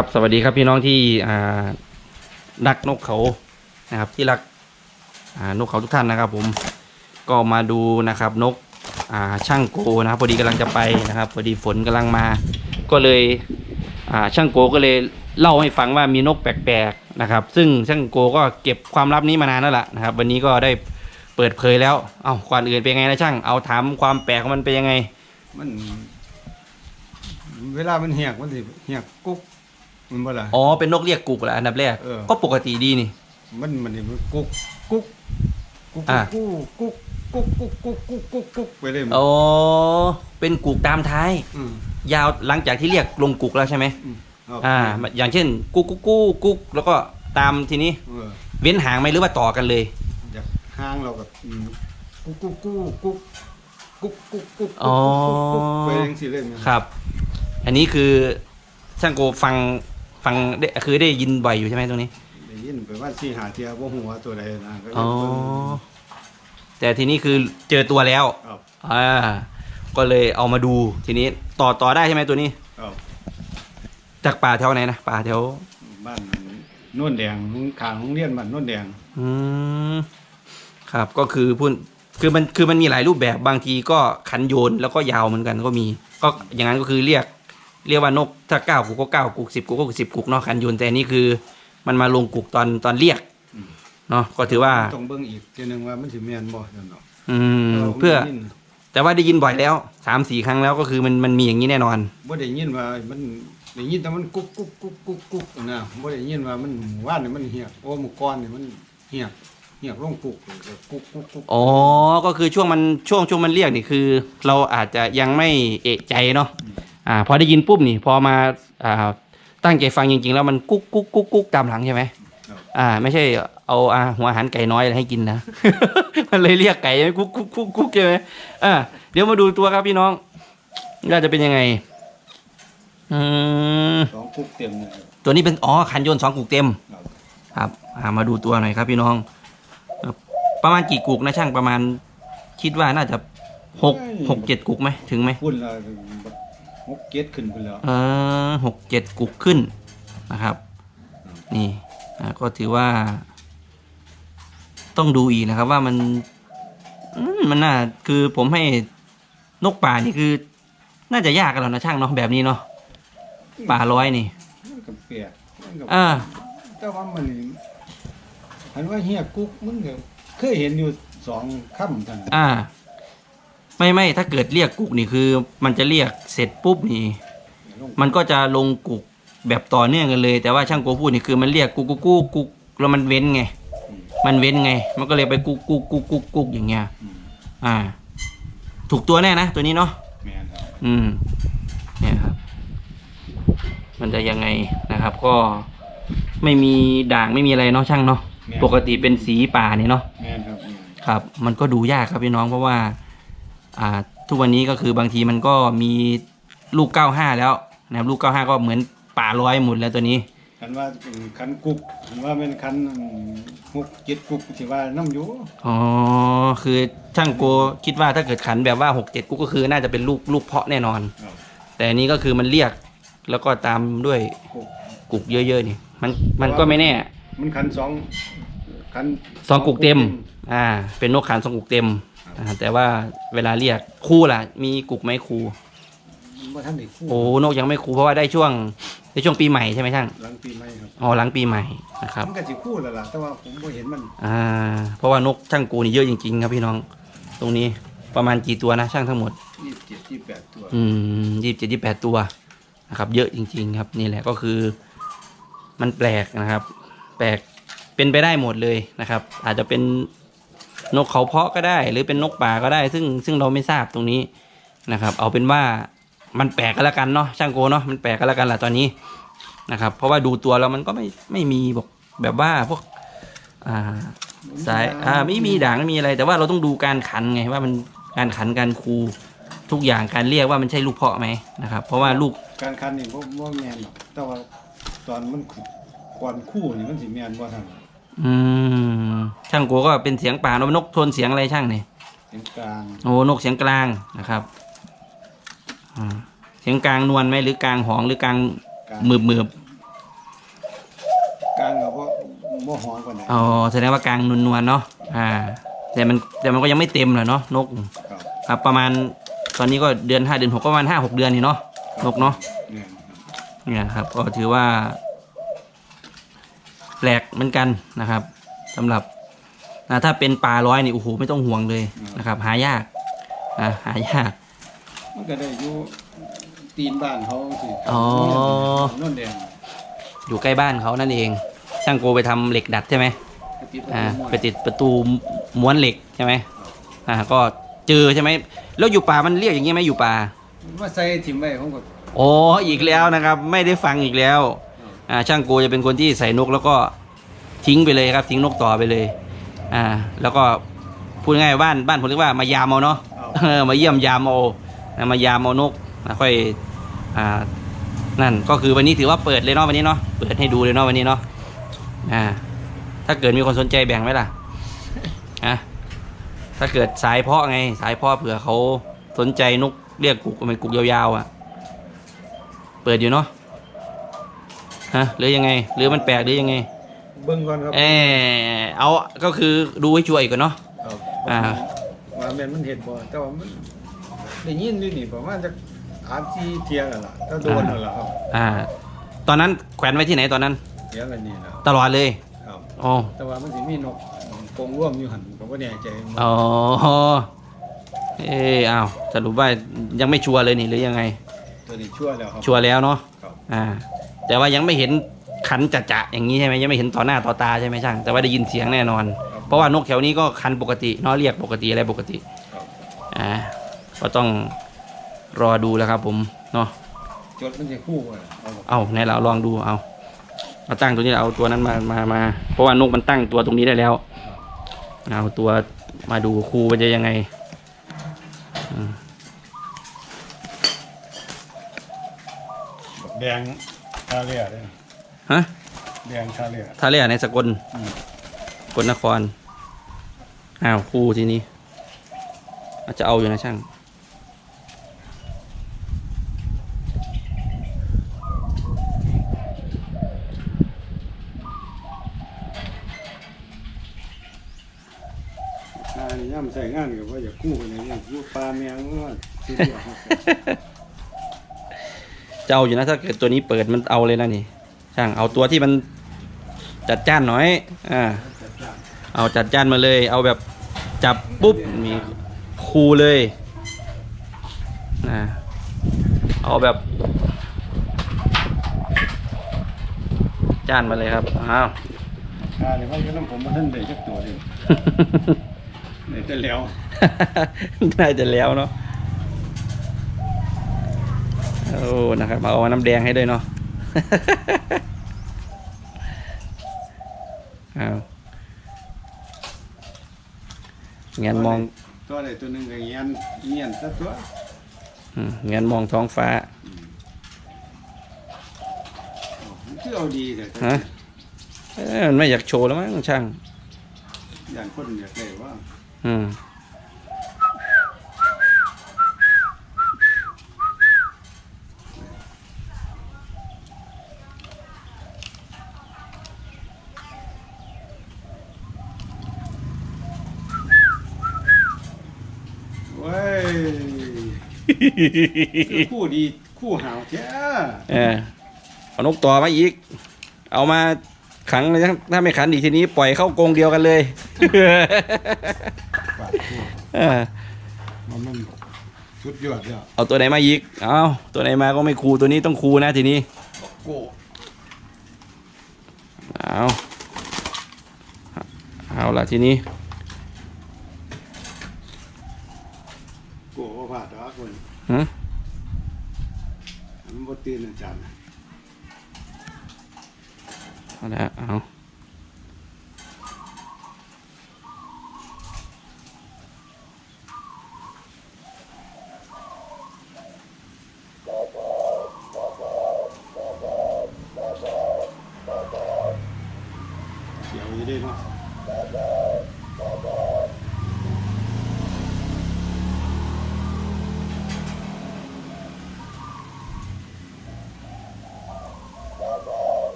ครับสวัสดีครับพี่น้องที่รักนกเขานะครับที่รักนกเขาทุกท่านนะครับ ผมก็มาดูนะครับนกช่างโกนะครับพอดีกำลังจะไปนะครับพอดีฝนกำลังมา ก็เลยช่างโกก็เลยเล่าให้ฟังว่ามีนกแปลกๆนะครับ ซึ่งช่างโกก็เก็บความลับนี้มานานแล้วล่ะนะครับ วันนี้ก็ได้เปิดเผยแล้วเอาก่อนอื่นเป็นไงนะช่างเอาถามความแปลกของมันเป็นยังไงมันเวลามันเหียกมันสิเหียกกุ๊ก มันบ่ล่ะ อ๋อเป็นนกเรียกกุกแหละอันดับแรก เออ ก็ปกติดีนี่ มันมันนี่มันกุ๊กกุ๊กกุ๊กอะ กุ๊กกุ๊กกุ๊กกุ๊กกุ๊กกุ๊กกุ๊กกุ๊กไปเลยมันอ๋อเป็นกุกตามท้ายอืมยาวหลังจากที่เรียกลงกุกแล้วใช่ไหมอืมเอ่า อย่างเช่น กุกกุกกุกกุกแล้วก็ตามทีนี้เออเว้นหางไหมหรือว่าต่อกันเลย อยากห้างเรากับอืมกุ๊กกุ๊กกุ๊กกุ๊กกุ๊กกุ๊กกุ๊กอ๋อกุ๊กไปจังซี่เลยมันครับ อันนี้คือช่างโกฟัง ฟังได้คือได้ยินบ่อยอยู่ใช่ไหมตรงนี้ได้ยินไปว่าสิหาเที่ยบ่ฮู้ว่าตัวใดนะก็อ๋อเบิ่งแต่ทีนี้คือเจอตัวแล้วครับอ่าก็เลยเอามาดูทีนี้ต่อต่อได้ใช่ไหมตัวนี้ครับจากป่าแถวไหนนะป่าแถวบ้านโน่นแดงข้างโรงเรียนบ้านโน่นแดง อืมครับก็คือพูดคือมันคือมันมีหลายรูปแบบบางทีก็ขันโยนแล้วก็ยาวเหมือนกันก็มี ก็อย่างนั้นก็คือเรียก เรียกว่านกถ้าเก้ากุกก็เก้ากุกสิบกุกก็สิบกุกเนาะขันโยนแต่อันนี้คือ มันมาลงกุกตอนตอนเรียกเนาะก็ถือว่าต้องเบิ่งอีกทีหนึงว่ามันสิแม่นบ่นั่นเนาะอืมราเพื่อบ่ได้ยินแต่ว่าได้ยินบ่อยแล้วสามสี่ครั้งแล้วก็คือมันมันมีอย่างนี้แน่นอนบ่ได้ยินว่ามันได้ยินแต่มันกุ๊กกุ๊กกุ๊กกุ๊กกุ๊กนะบ่ได้ยินว่ามันหมู่ว่านนี่มันเหียกโอ้หมู่ก้อนนี่มันเหียกเหียกลงกุ๊กกุ๊กกุ๊กกุ๊กอ๋อก็คือช่วงมันช่วงช่วงมันเรียกนี่คือ เราอาจจะยังไม่เอะใจเนาะ อ่าพอได้ยินปุ๊บนี่พอมาอ่าตั้งใจฟังจริง ๆ แล้วมันกุ๊กกุ๊กกุ๊กกุ๊กตามหลังใช่ไหมครับอ่า ไม่ใช่เอาอาหัวอาหารไก่น้อยอะไรให้กินนะ มันเลยเรียกไก่กุ๊กกุ๊กกุ๊กกุ๊กใช่ไหมอ่าเดี๋ยวมาดูตัวครับพี่น้องว่าจะเป็นยังไงอืมสองกุ๊กเต็มเลยตัวนี้เป็นอ๋อขันโยนสองกุกเต็มครับครับอ่ามาดูตัวหน่อยครับ พี่น้องเอ่อประมาณกี่กุกนะช่างประมาณ คิดว่าน่าจะหกหกเจ็ดกุกไหมถึงไหมพุ่นละ หกเจ็ดขึ้นพุ่นแล้วเออหกเจ็ดกุกขึ้นนะครับ นี่อ่าก็ถือว่า ต้องดูอีกนะครับ ว่ามันอืมมันน่าคือผมให้นกป่านี่คือ น่าจะยากกันแล้วนะช่างเนาะแบบนี้เนาะป่าร้อยนี่มันก็เปียกมันก็อ่าแต่ว่ามันนี่อันว่าเหียกกุ๊กมันก็เคยเห็นอยู่สองค่ำท่านอ่า ไม่ไม่ถ้าเกิดเรียกกุกนี่คือ มันจะเรียกเสร็จปุ๊บนี่ลงมันก็จะลงกุกแบบต่อเนื่องกันเลย แต่ว่าช่างโกพูดนี่คือมันเรียกกุกกุกกุกกุกแล้วมันเว้นไง มันเว้นไง มันก็เลยไปกุกกุกกุกกุกกุกอย่างเงี้ยอืมอ่า ถูกตัวแน่นะตัวนี้เนาะแม่นครับอืมเนี่ยครับ มันจะยังไงนะครับ ก็ไม่มีด่างไม่มีอะไรเนาะช่างเนาะแม่นปกติเป็นสีป่าเนี่ยเนาะแม่นครับแม่นครับ มันก็ดูยากครับพี่น้องเพราะว่า อ่าทุกวันนี้ก็คือบางทีมันก็มีลูกเก้าห้าแล้วนะครับลูกเก้าห้าก็เหมือนป่าร้อยหมดแล้วตัวนี้ คันว่าเป็นคันกุ๊กคันว่าเป็นคันอืมหกเจ็ดกุ๊กสิว่าน้ำอยู่อ๋อ คือช่างโกคิดว่าถ้าเกิดขันแบบว่าหกเจ็ดกุ๊กก็คือน่าจะเป็นลูกลูกเพาะแน่นอนครับแต่อันนี้ก็คือมันเรียกแล้วก็ตามด้วยกุ๊กกุกเยอะๆนี่ มันมันก็ไม่แน่ มันคันสองคันสองกุกเต็ม อ่า เป็นนกขันสองกุกเต็ม อ่าแต่ว่าเวลาเรียกคู่ล่ะ มีกุกไหมคู่ว่าท่านได้คู่โอ้นกยังไม่คู่เพราะว่าได้ช่วงได้ช่วงปีใหม่ใช่ไหมช่างหลังปีใหม่ครับอ๋อหลังปีใหม่นะครับ มันก็สิคู่แล้วล่ะแต่ว่าผมบ่เห็นมันอ่า เพราะว่านกช่างกูนี่เยอะจริงๆ ครับพี่น้อง ตรงนี้ประมาณกี่ตัวนะช่างทั้งหมด ยี่สิบเจ็ดยี่สิบแปดตัวอืมยี่สิบเจ็ดยี่แปดตัวนะครับ เยอะจริง ๆ ครับนี่แหละก็คือ มันแปลกนะครับ แปลกเป็นไปได้หมดเลยนะครับ อาจจะเป็น นกเขาเพาะก็ได้ หรือเป็นนกป่าก็ได้ ซึ่งซึ่งเราไม่ทราบตรงนี้นะครับ เอาเป็นว่ามันแปลกก็แล้วกันเนาะช่างโกเนาะมันแปลกก็แล้วกันแหละตอนนี้นะครับ เพราะว่าดูตัวแล้วมันก็ไม่ไม่มีบอกแบบว่าพวกอ่าสายอ่าไม่มีด่างไม่มีอะไร แต่ว่าเราต้องดูการขันไงว่ามันการขันการคูทุกอย่างการเรียกว่ามันใช่ลูกเพาะไหมนะครับ เพราะว่าลูกการคันนี่บ่บ่แม่นหรอกแต่ว่าตอนมันขุดก่อนคู่นี่มันสิแม่นบ่ท่านอืม ช่างโกก็เป็นเสียงป่าเนอะนกโทนเสียงอะไรช่างเนี่ยเสียงกลางโอ้นกเสียงกลางนะครับอ่าเสียงกลางนวลไหมหรือกลางหองหรือกลางกลางมืบมืบกบ่ฮ้อนกว่าไหนอ๋อแสดงว่ากลางนวลๆเนาะอ่า แต่มันแต่มันก็ยังไม่เต็มเลยเนาะนกครับครับประมาณตอนนี้ก็เดือนห้าเดือนหกก็ประมาณห้าหกเดือนนี่เนาะนกเนาะเนี่ยครับเนี่ยครับ ก็ถือว่า แปลกเหมือนกันนะครับ สำหรับนะถ้าเป็นปลาร้อยนี่โอ้โหไม่ต้องห่วงเลยนะครับ หายากอ่าหายาก มันก็ได้อยู่ตีนบ้านเขาสิอ๋อโน่นแดงอยู่ใกล้บ้านเขานั่นเองช่างโกไปทำเหล็กดัดใช่ไหมไปติดอ่าประตูไปติดประตูม้วนเหล็กใช่ไหมอ่าก็เจอใช่ไหมแล้วอยู่ป่ามันเรียกอย่างนี้ไหมอยู่ป่าว่าใส่ถิ่มไว้ผมก็โอ้อีกแล้วนะครับ ไม่ได้ฟังอีกแล้วอ่าช่างโกจะเป็นคนที่ใส่นกแล้วก็ ทิ้งไปเลยครับ ทิ้งนกต่อไปเลย อ่า แล้วก็พูดง่ายๆบ้านบ้านผมเรียกว่ามายามเอาเนาะเอาเออมาเยี่ยมยามเอานะมายามเอานกนะค่อยอ่านั่นก็คือวันนี้ถือว่าเปิดเลยเนาะวันนี้เนาะเปิดให้ดูเลยเนาะวันนี้เนาะอ่า ถ้าเกิดมีคนสนใจแบ่งไหมล่ะอะถ้าเกิดสายเพาะไง สายเพาะเผื่อเขาสนใจนกเรียกกุกเป็นกุกยาวๆอะ เปิดอยู่เนาะฮะหรือยังไง หรือมันแปลกหรือยังไง เบิ่งก่อนครับเออเอาก็คือดูให้ช่วยก่อนเนาะครับอ่าว่าแม่นมันเห็นบ่แต่ว่ามันได้ยินอยู่นี่ประมาณจักอาทีเที่ยแล้วล่ะถ้าโดนแล้วล่ะครับอ่า ตอนนั้นแขวนไว้ที่ไหนตอนนั้นเที่ยกันนี่นะตลอดเลยครับอ๋อแต่ว่ามันสิมีนกกรงร่วมอยู่หั่นผมก็แน่ใจมันอ๋อเอออ้าวสรุปว่ายังไม่ชัวร์เลยนี่หรือยังไง ตัวนี้ชั่วแล้วครับชัวร์แล้วเนาะครับอ่า แต่ว่ายังไม่เห็น ขันจะจะๆอย่างนี้ใช่ไหมยังไม่เห็นต่อหน้าต่อตาใช่ไหมช่าง แต่ว่าได้ยินเสียงแน่นอน เพราะว่านกแถวนี้ก็คันปกติเนาะเรียกปกติอะไรปกติครับอ่าก็ต้องรอดูแล้วครับ ผมเนาะจดมันจะคู่กันเอาบ่เอาไหนเราลองดูเอาเอาตั้งตัวนี้เอาตัวนั้นมามามาเพราะว่านกมันตั้งตัวตรงนี้ได้แล้วเอาตัวมาดูครูมันจะยังไงอืมแดงชาเลียเด้อ ฮะแดงชาเลียท่าเรือในสกลอืมสกลนคร อ้าวครูทีนี้อาจจะเอาอยู่นะช่างอ่านี่ย่ำใส่งานกับว่าอย่าคู่กันเลยเนี่ยอยู่ปลาแมงว่าสิเดียวครับจะเอาอยู่นะถ้าเกิดตัวนี้เปิดมันเอาเลยนะนี่ ช่างเอาตัวที่มันจัดจ้านหน่อยอ่าเอาจัดจ้านมาเลย เอาแบบจับปุ๊บมีคูเลยนะเอาแบบจ้านมาเลยครับอ้าวอ่านี่มันก็น้ำผมมันท่านได้จักตัวเดียวได้แต่แล้วได้จะแล้วเนาะโอ้นะครับเอาน้ำแดงให้ด้วยเนาะ อ้าวงั้นมองตัวใดตัวหนึ่งก็เงียนเงียนซะตัวอืมงั้นมองท้องฟ้ามันคือเอาดีแต่ฮะ เอ้ยมันไม่อยากโชว์แล้วมั้งช่าง อย่างคนอยากได้ว่า อืม เว้ย คือคู่ดีคู่หาวแท้เออเอานกต่อมาอีก เอามาขังเลยนะถ้าไม่ขันอีกทีนี้ปล่อยเข้ากรงเดียวกันเลยปาดคู่เออมันมันสุดยอดแล้วเอาตัวไหนมาอีก เอาตัวไหนมาก็ไม่คูตัวนี้ต้องคูนะทีนี้โก้เอาเอาละทีนี้ โก้ว่าพลาดแล้วคนฮะมันบ่ตื่นอาจารย์เอาละเอาเดี๋ยวอยู่ได้เนาะ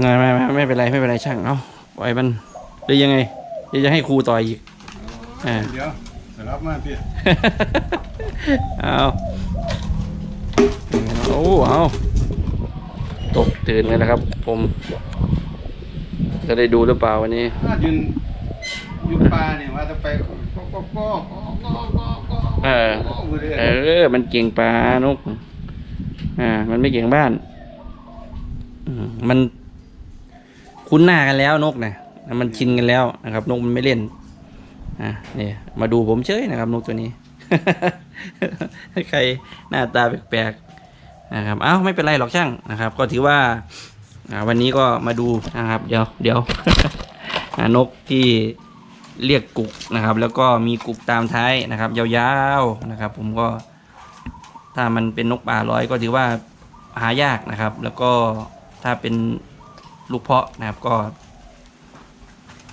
ไม่ไม่ไม่ไม่เป็นไรไม่เป็นไรช่างเอาปล่อยมันหรือยังไงหรือจะให้ครูต่อยอีกอ่าเดี๋ยวสลับมาพี่เอาโอ้เอาตกตื่นเลยนะครับ ผม จะได้ดูหรือเปล่าวันนี้ถ้ายืนยืนปลาเนี่ยว่าจะไปก็ก็ก็ก็ก็ก็ก็ เออ เออ มันเก่งปลานก อ่า มันไม่เก่งบ้านอมันคุ้นหน้ากันแล้วนกนะมันชินกันแล้วนะครับ นกมันไม่เล่น อ่าเนี่ยมาดูผมเฉยนะครับ นกตัวนี้ ใครหน้าตาแปลกๆนะครับ เอ้าไม่เป็นไรหรอกช่างนะครับ ก็ถือว่าวันนี้ก็มาดูนะครับ เดี๋ยวเดี๋ยวนกที่ เรียกกุกนะครับ แล้วก็มีกุกตามท้ายนะครับ ยาวๆนะครับ ผมก็ ถ้ามันเป็นนกป่าร้อยก็ถือว่าหายากนะครับ แล้วก็ถ้าเป็นลูกเพาะนะครับก็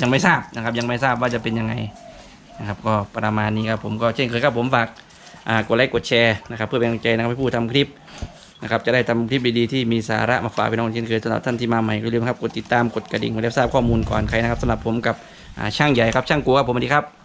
ยังไม่ทราบนะครับ ยังไม่ทราบว่าจะเป็นยังไงนะครับ ก็ประมาณนี้ครับผมก็เช่นเคยครับผมฝากกดไลค์กดแชร์นะครับ เพื่อเป็นกำลังใจนะครับให้ผู้ทำคลิป นะครับจะได้ทำคลิปดีๆที่มีสาระมาฝากพี่น้องเช่นเคยสำหรับท่านที่มาใหม่ก็อย่าลืมครับกดติดตามกดกระดิ่งเพื่อได้ทราบข้อมูลก่อนใครนะครับสำหรับผมกับช่างใหญ่ครับช่างกัวครับผมสวัสดีครับ